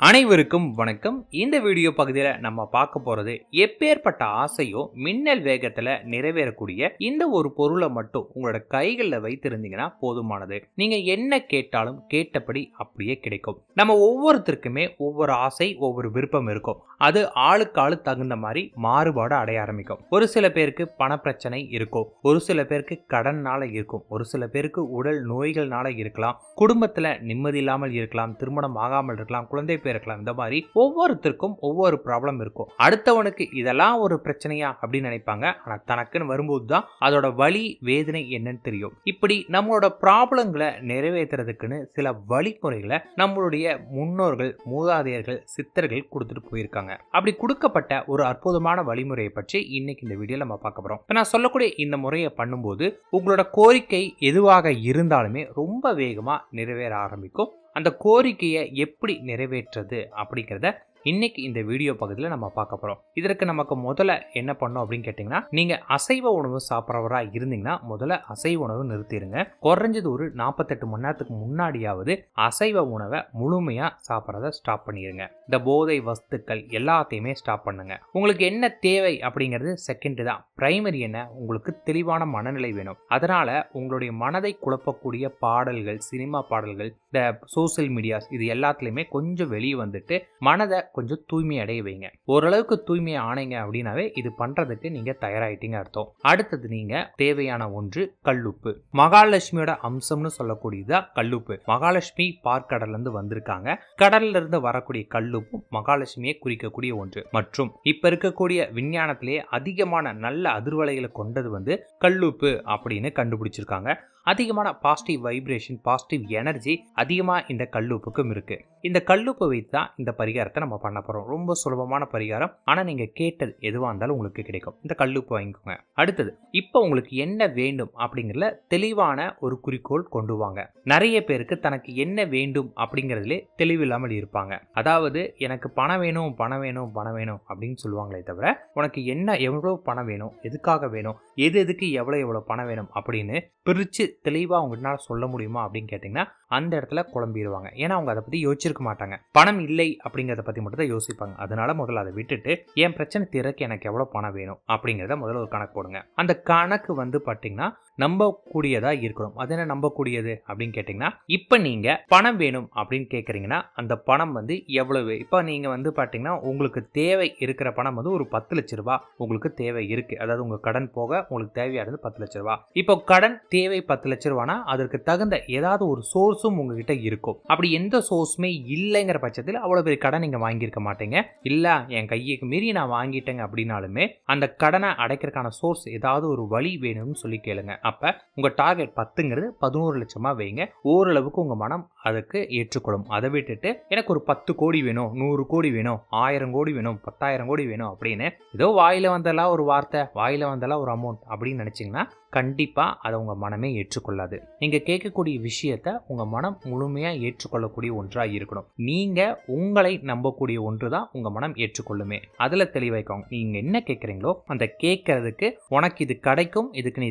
அனைவருக்கும் வணக்கம். இந்த வீடியோ பகுதியில் நம்ம பார்க்க போறது எப்பேற்பட்ட ஆசையோ மின்னல் வேகத்துல நிறைவேறக்கூடிய இந்த ஒரு பொருளை மட்டும் உங்களோட கைகளில் வைத்திருந்தீங்கன்னா போதுமானது. நீங்க என்ன கேட்டாலும் கேட்டபடி அப்படியே கிடைக்கும். நம்ம ஒவ்வொருத்தருக்குமே ஒவ்வொரு ஆசை ஒவ்வொரு விருப்பம் இருக்கும். அது ஆளுக்கு ஆளு தகுந்த மாதிரி மாறுபாடு அடைய ஆரம்பிக்கும். ஒரு சில பேருக்கு பணப்பிரச்சனை இருக்கும். ஒரு சில பேருக்கு கடன்னால இருக்கும். ஒரு சில பேருக்கு உடல் நோய்கள்னால இருக்கலாம். குடும்பத்துல நிம்மதி இல்லாமல் இருக்கலாம். திருமணம் ஆகாமல் இருக்கலாம். குழந்தை பேர் இருக்கலாம். இந்த மாதிரி ஒவ்வொருத்தருக்கும் ஒவ்வொரு ப்ராப்ளம் இருக்கும். அடுத்தவனுக்கு இதெல்லாம் ஒரு பிரச்சனையா அப்படின்னு நினைப்பாங்க. ஆனால் தனக்குன்னு வரும்போது தான் அதோட வழி வேதனை என்னன்னு தெரியும். இப்படி நம்மளோட ப்ராப்ளங்களை நிறைவேற்றுறதுக்குன்னு சில வழிமுறைகளை நம்மளுடைய முன்னோர்கள் மூதாதையர்கள் சித்தர்கள் கொடுத்துட்டு போயிருக்காங்க. அப்படி கொடுக்கப்பட்ட ஒரு அற்புதமான வழிமுறையை பற்றி இன்னைக்கு இந்த வீடியோ நம்ம பார்க்க போறோம். நான் சொல்லக்கூடிய இந்த முறையை பண்ணும்போது உங்களோட கோரிக்கை எதுவாக இருந்தாலுமே ரொம்ப வேகமாக நிறைவேற ஆரம்பிக்கும். அந்த கோரிக்கையை எப்படி நிறைவேற்றுறது அப்படிங்கிறத இன்னைக்கு இந்த வீடியோ பகுதியில் நம்ம பார்க்க போகிறோம் இதற்கு நமக்கு முதல்ல என்ன பண்ணோம் அப்படின்னு கேட்டிங்கன்னா நீங்கள் அசைவ உணவு சாப்பிட்றவராக இருந்தீங்கன்னா முதல்ல அசைவ உணவு நிறுத்திடுங்க. குறைஞ்சது ஒரு நாற்பத்தெட்டு மணி நேரத்துக்கு முன்னாடியாவது அசைவ உணவை முழுமையாக சாப்பிட்றத ஸ்டாப் பண்ணிடுங்க. இந்த போதை வஸ்துக்கள் எல்லாத்தையுமே ஸ்டாப் பண்ணுங்க. உங்களுக்கு என்ன தேவை அப்படிங்கிறது செகண்ட் தான். பிரைமரி என்ன? உங்களுக்கு தெளிவான மனநிலை வேணும். அதனால உங்களுடைய மனதை குழப்பக்கூடிய பாடல்கள் சினிமா பாடல்கள் இந்த சோசியல் மீடியாஸ் இது எல்லாத்துலேயுமே கொஞ்சம் வெளியே வந்துட்டு மனதை கொஞ்சம் தூய்மை அடைய வைங்க. ஓரளவுக்கு தூய்மை ஆனீங்க அப்படின்னாவே இது பண்றதுக்கு நீங்க தயாராயிட்டீங்க அர்த்தம். அடுத்தது நீங்க தேவையான ஒன்று கல்லுப்பு. மகாலட்சுமியோட அம்சம்னு சொல்லக்கூடியதா கல்லுப்பு. மகாலட்சுமி பார்க்கடல்ல இருந்து வந்திருக்காங்க. கடல்ல இருந்து வரக்கூடிய கல்லுப்பும் மகாலட்சுமியை குறிக்கக்கூடிய ஒன்று. மற்றும் இப்ப இருக்கக்கூடிய விஞ்ஞானத்திலேயே அதிகமான நல்ல அதிர்வலைகளை கொண்டது வந்து கல்லுப்பு அப்படின்னு கண்டுபிடிச்சிருக்காங்க. அதிகமான பாசிட்டிவ் வைப்ரேஷன் பாசிட்டிவ் எனர்ஜி அதிகமாக இந்த கல்லுப்புக்கும் இருக்குது இந்த கல்லுப்பு வைத்து தான் இந்த பரிகாரத்தை நம்ம பண்ண போகிறோம் ரொம்ப சுலபமான பரிகாரம். ஆனால் நீங்கள் கேட்டது எதுவாக இருந்தாலும் உங்களுக்கு கிடைக்கும். இந்த கல்லுப்பு வாங்கிக்கோங்க. அடுத்தது இப்போ உங்களுக்கு என்ன வேண்டும் அப்படிங்கிறதுல தெளிவான ஒரு குறிக்கோள் கொண்டு வாங்க. நிறைய பேருக்கு தனக்கு என்ன வேண்டும் அப்படிங்கிறதுலே தெளிவில்லாமல் இருப்பாங்க. அதாவது எனக்கு பணம் வேணும் பணம் வேணும் பணம் வேணும் அப்படின்னு சொல்லுவாங்களே தவிர உனக்கு என்ன எவ்வளோ பணம் வேணும் எதுக்காக வேணும் எது எதுக்கு எவ்வளோ எவ்வளோ பணம் வேணும் அப்படின்னு பிரித்து தெளிவாக அவங்களால சொல்ல முடியுமா அப்படின்னு கேட்டிங்கன்னா அந்த இடத்துல குழம்பிடுவாங்க ஏன்னா அவங்க அதை பற்றி யோசிச்சிருக்க மாட்டாங்க. பணம் இல்லை அப்படிங்கிறத பற்றி மட்டும் தான் யோசிப்பாங்க. அதனால முதல்ல அதை விட்டுட்டு என் பிரச்சனை தீரக்கு எனக்கு எவ்வளோ பணம் வேணும் அப்படிங்கிறத முதல்ல ஒரு கணக்கு போடுங்க. அந்த கணக்கு வந்து பார்த்தீங்கன்னா நம்பக்கூடியதாக இருக்கணும். அது என்ன நம்பக்கூடியது அப்படின்னு கேட்டிங்கன்னா இப்போ நீங்கள் பணம் வேணும் அப்படின்னு கேட்குறீங்கன்னா அந்த பணம் வந்து எவ்வளவு? இப்போ நீங்கள் வந்து பார்த்தீங்கன்னா உங்களுக்கு தேவை இருக்கிற பணம் வந்து ஒரு பத்து லட்ச ரூபா உங்களுக்கு தேவை இருக்குது அதாவது உங்கள் கடன் போக உங்களுக்கு தேவையானது பத்து லட்ச ரூபா. இப்போ கடன் தேவை பத்து லட்ச ரூபானா அதற்கு தகுந்த ஏதாவது ஒரு சோர்ஸும் உங்ககிட்ட இருக்கும். அப்படி எந்த சோர்ஸுமே இல்லைங்கிற பட்சத்தில் அவ்வளோ பெரிய கடன் நீங்கள் வாங்கியிருக்க மாட்டீங்க. இல்லை என் கையைக்கு மீறி நான் வாங்கிட்டேங்க அப்படின்னாலுமே அந்த கடனை அடைக்கிறதுக்கான சோர்ஸ் ஏதாவது ஒரு வழி வேணும்னு சொல்லி கேளுங்க. அப்போ உங்கள் டார்கெட் பத்துங்கிறது பதினோரு லட்சமாக வைங்க. ஓரளவுக்கு உங்கள் மனம் அதுக்கு ஏற்றுக்கொள்ளும். அதை விட்டுட்டு எனக்கு ஒரு பத்து கோடி வேணும் நூறு கோடி வேணும் ஆயிரம் கோடி வேணும் பத்தாயிரம் கோடி வேணும் அப்படின்னு ஏதோ வாயில் வந்தெல்லாம் ஒரு வார்த்தை வாயில் வந்தெல்லாம் ஒரு அமௌண்ட் அப்படின்னு நினச்சிங்கன்னா கண்டிப்பாக அதை உங்கள் மனமே ஏற்றுக்கொள்ளாது. நீங்கள் கேட்கக்கூடிய விஷயத்த உங்கள் மனம் முழுமையாக ஏற்றுக்கொள்ளக்கூடிய ஒன்றாக இருக்கணும். நீங்கள் உங்களை நம்பக்கூடிய ஒன்று தான் உங்கள் மனம் ஏற்றுக்கொள்ளுமே. அதில் தெளிவாய்க்கோங்க. நீங்கள் என்ன கேட்குறீங்களோ அந்த கேட்கறதுக்கு உனக்கு இது கிடைக்கும் இதுக்கு நீ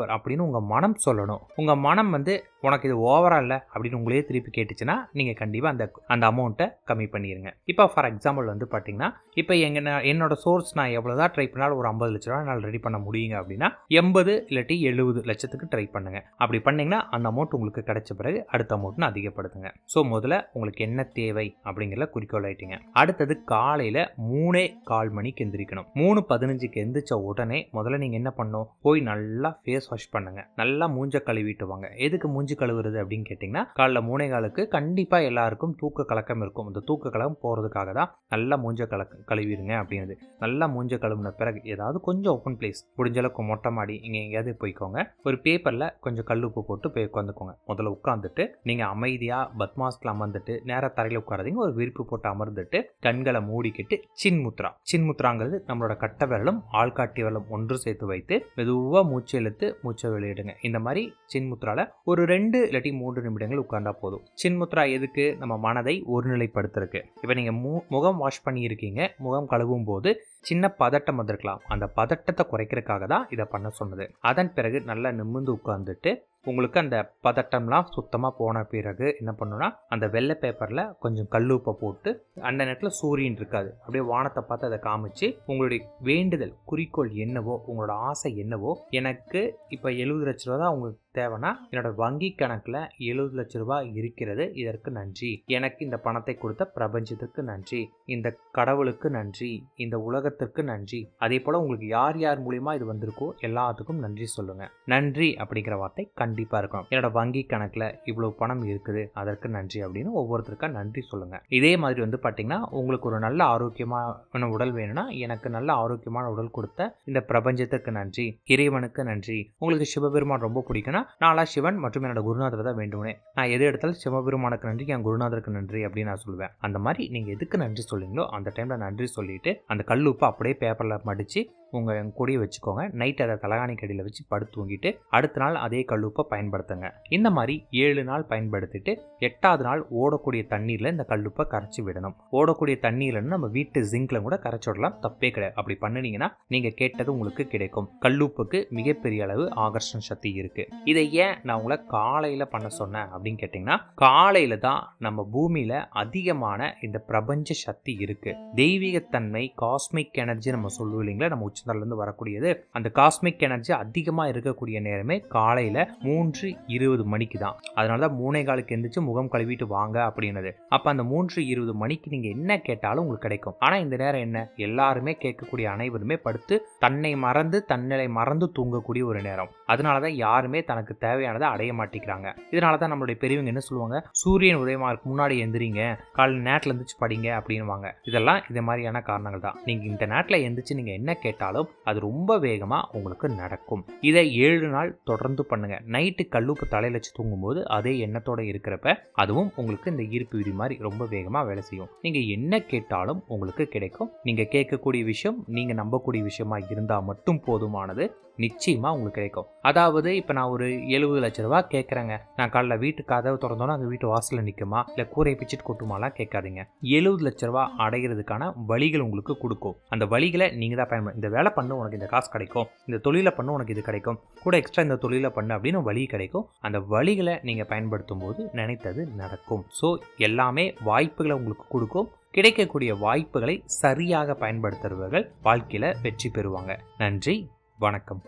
நபர் அப்படின்னு உங்கள் மனம் சொல்லணும். உங்கள் மனம் வந்து உனக்கு இது ஓவரா இல்லை? அப்படின்னு உங்களே திருப்பி கேட்டுச்சுன்னா நீங்கள் கண்டிப்பாக அந்த அந்த அமௌண்ட்டை கம்மி பண்ணிடுங்க இப்போ ஃபார் எக்ஸாம்பிள் வந்து பார்த்தீங்கன்னா இப்போ எங்க நான் என்னோட சோர்ஸ் நான் எவ்வளோ தான் ட்ரை பண்ணாலும் ஒரு ஐம்பது லட்ச ரூபா என்னால் ரெடி பண்ண முடியுங்க அப்படின்னா எண்பது இல்லாட்டி எழுபது லட்சத்துக்கு ட்ரை பண்ணுங்க. அப்படி பண்ணிங்கன்னா அந்த அமௌண்ட் உங்களுக்கு கிடைச்ச பிறகு அடுத்த அமௌண்ட்னு அதிகப்படுத்துங்க. ஸோ முதல்ல உங்களுக்கு என்ன தேவை அப்படிங்கிறத குறிக்கோள் ஆயிட்டீங்க. அடுத்தது காலையில் மூணே கால் மணிக்கு எந்திரிக்கணும். மூணு பதினஞ்சுக்கு எந்திரிச்ச உடனே முதல்ல நீங்கள் என்ன பண்ணணும்? போய் நல்லா ஃபேஸ் வாஷ் பண்ணுங்கள் நல்லா மூஞ்ச கழுவிட்டு வாங்க எதுக்கு மூஞ்சி கழுவுறது அப்படின்னு கேட்டிங்கன்னா காலைல மூணே காலுக்கு கண்டிப்பாக எல்லாருக்கும் தூக்க கலக்கம் இருக்கும். இந்த தூக்க கலக்கம் போகிறதுக்காக தான் நல்லா மூஞ்ச கலக்க கழுவிடுங்க அப்படின்றது நல்லா மூஞ்ச கழுவுன பிறகு ஏதாவது கொஞ்சம் ஓப்பன் பிளேஸ் முடிஞ்ச அளவுக்கு மொட்டை மாடி இங்கே எங்கேயாவது போய்க்கோங்க. ஒரு பேப்பரில் கொஞ்சம் கல்லுப்பு போட்டு போய் உட்காந்துக்கோங்க முதல்ல உட்காந்துட்டு நீங்கள் அமைதியாக பத்மாஸ்கில் அமர்ந்துட்டு நேராக தரையில் உட்காராதீங்க ஒரு விரிப்பு போட்டு அமர்ந்துட்டு கண்களை மூடிக்கிட்டு சின்முத்ரா சின்முத்ராங்கிறது நம்மளோட கட்ட விரலும் ஆள்காட்டி விரலும் ஒன்று சேர்த்து வைத்து மெதுவாக மூச்சு இழுத்து மூச்சை வெளியிடுங்க இந்த மாதிரி சின்முத்ராவில் ஒரு ரெண்டு இல்லாட்டி மூன்று நிமிடங்கள் உட்கார்ந்தா போதும். சின்முத்ரா எதுக்கு? நம்ம மனதை ஒருநிலைப்படுத்துறதுக்கு. இப்போ நீங்கள் மு முகம் வாஷ் பண்ணியிருக்கீங்க முகம் கழுவும் போது சின்ன பதட்டம் வந்திருக்கலாம். அந்த பதட்டத்தை குறைக்கிறதுக்காக தான் இதை பண்ண சொன்னது. அதன் பிறகு நல்லா நிமிர்ந்து உட்கார்ந்துட்டு உங்களுக்கு அந்த பதட்டம்லாம் சுத்தமாக போன பிறகு என்ன பண்ணுன்னா அந்த வெள்ளை பேப்பரில் கொஞ்சம் கல்லுப்பை போட்டு அந்த நேரத்தில் சூரியன் இருக்காது. அப்படியே வானத்தை பார்த்து அதை காமிச்சு உங்களுடைய வேண்டுதல் குறிக்கோள் என்னவோ உங்களோட ஆசை என்னவோ எனக்கு இப்போ எழுபது லட்ச ரூபா தான் உங்களுக்கு தேவைன்னா என்னோட வங்கி கணக்கில் எழுபது லட்ச ரூபாய் இருக்கிறது இதற்கு நன்றி. எனக்கு இந்த பணத்தை கொடுத்த பிரபஞ்சத்துக்கு நன்றி. இந்த கடவுளுக்கு நன்றி. இந்த உலகத்திற்கு நன்றி. அதே போல் உங்களுக்கு யார் யார் மூலியமாக இது வந்திருக்கோ எல்லாத்துக்கும் நன்றி சொல்லுங்க. நன்றி அப்படிங்கிற வார்த்தை கண்டிப்பாக இருக்கணும். என்னோட வங்கி கணக்கில் இவ்வளோ பணம் இருக்குது அதற்கு நன்றி அப்படின்னு ஒவ்வொருத்தருக்கா நன்றி சொல்லுங்க. இதே மாதிரி வந்து பார்த்தீங்கன்னா உங்களுக்கு ஒரு நல்ல ஆரோக்கியமான உடல் வேணும்னா எனக்கு நல்ல ஆரோக்கியமான உடல் கொடுத்த இந்த பிரபஞ்சத்துக்கு நன்றி. இறைவனுக்கு நன்றி. உங்களுக்கு சிவபெருமான் ரொம்ப பிடிக்கும்னா நாளா சிவன் மற்றும் என்னோட குருநாதரை தான் வேண்டுவேன் நான் எது எடுத்தாலும் சிவபெருமானுக்கு நன்றி என் குருநாதருக்கு நன்றி அப்படின்னு நான் சொல்லுவேன். அந்த மாதிரி நீங்கள் எதுக்கு நன்றி சொல்லுங்களோ அந்த டைமில் நன்றி சொல்லிட்டு அந்த கல் உப்பு அப்படியே பேப்பரில் மடித்து உங்கள் கூடயே வச்சுக்கோங்க. நைட் அதை தலகாணி கடியில் வச்சு படுத்து தூங்கிட்டு அடுத்த நாள் அதே கல்லுப்பை பயன்படுத்துங்க. இந்த மாதிரி ஏழு நாள் பயன்படுத்திட்டு எட்டாவது நாள் ஓடக்கூடிய தண்ணீரில் இந்த கல்லுப்பை கரைச்சி விடணும். ஓடக்கூடிய தண்ணீர்லன்னு நம்ம வீட்டு ஜிங்க்ல கூட கரைச்சி விடலாம். தப்பே கிடையாது. அப்படி பண்ணினீங்கன்னா நீங்கள் கேட்டது உங்களுக்கு கிடைக்கும். கல்லுப்புக்கு மிகப்பெரிய அளவு ஆகர்ஷண சக்தி இருக்குது இதை ஏன் நான் உங்களை காலையில் பண்ண சொன்னேன் அப்படின்னு கேட்டிங்கன்னா காலையில் தான் நம்ம பூமியில் அதிகமான இந்த பிரபஞ்ச சக்தி இருக்குது தெய்வீகத்தன்மை காஸ்மிக் எனர்ஜி நம்ம சொல்லுவோம் இல்லைங்களா? நம்ம உச்சந்தலேருந்து வரக்கூடியது. அந்த காஸ்மிக் எனர்ஜி அதிகமாக இருக்கக்கூடிய நேரமே காலையில் மூன்று இருபது மணிக்கு தான். அதனால தான் மூணே காலுக்கு எந்திரிச்சு முகம் கழுவிட்டு வாங்க அப்படின்னது. அப்போ அந்த மூன்று இருபது மணிக்கு நீங்கள் என்ன கேட்டாலும் உங்களுக்கு கிடைக்கும். ஆனால் இந்த நேரம் என்ன? எல்லாருமே கேட்கக்கூடிய அனைவருமே படுத்து தன்னை மறந்து தன்னிலை மறந்து தூங்கக்கூடிய ஒரு நேரம். அதனால தான் யாருமே தனக்கு தேவையானதை அடைய மாட்டேங்கிறாங்க. இதனால தான் நம்மளுடைய பெரியவங்க என்ன சொல்லுவாங்க? சூரியன் உதயமாருக்கு முன்னாடி எந்திரிங்க. காலையில் நேரத்தில் எந்திரிச்சு படிங்க அப்படின்வாங்க இதெல்லாம் இதே மாதிரியான காரணங்கள் தான். நீங்கள் இந்த நேரத்தில் எந்திரிச்சு நீங்கள் என்ன கேட்டாலும் அது ரொம்ப வேகமாக உங்களுக்கு நடக்கும். இதை ஏழு நாள் தொடர்ந்து பண்ணுங்க. நைட்டு கல்லுப்பு தலையில் வச்சு தூங்கும்போது அதே எண்ணத்தோட இருக்கிறப்ப அதுவும் உங்களுக்கு இந்த ஈர்ப்பு விதி மாதிரி ரொம்ப வேகமாக வேலை செய்யும். நீங்கள் என்ன கேட்டாலும் உங்களுக்கு கிடைக்கும். நீங்கள் கேட்கக்கூடிய விஷயம் நீங்கள் நம்பக்கூடிய விஷயமா இருந்தால் மட்டும் போதுமானது. நிச்சயமாக உங்களுக்கு கிடைக்கும். அதாவது இப்போ நான் ஒரு எழுபது லட்ச ரூபா கேட்குறேங்க நான் காலைல வீட்டு கதவு திறந்தோன்னா அந்த வீட்டு வாசலில் நிற்குமா இல்லை கூரை பிச்சுட்டு கொட்டுமாலாம் கேட்காதீங்க. எழுபது லட்ச ரூபா அடைகிறதுக்கான வழிகள் உங்களுக்கு கொடுக்கும். அந்த வழிகளை நீங்கள் தான் பயன்படும் இந்த வேலை பண்ணு உனக்கு இந்த காசு கிடைக்கும். இந்த தொழிலை பண்ணு உனக்கு இது கிடைக்கும். கூட எக்ஸ்ட்ரா இந்த தொழிலை பண்ணு அப்படின்னு வழி கிடைக்கும். அந்த வழிகளை நீங்கள் பயன்படுத்தும் போது நினைத்தது நடக்கும். ஸோ எல்லாமே வாய்ப்புகளை உங்களுக்கு கொடுக்கும். கிடைக்கக்கூடிய வாய்ப்புகளை சரியாக பயன்படுத்துறவர்கள் வாழ்க்கையில் வெற்றி பெறுவாங்க. நன்றி. வணக்கம்.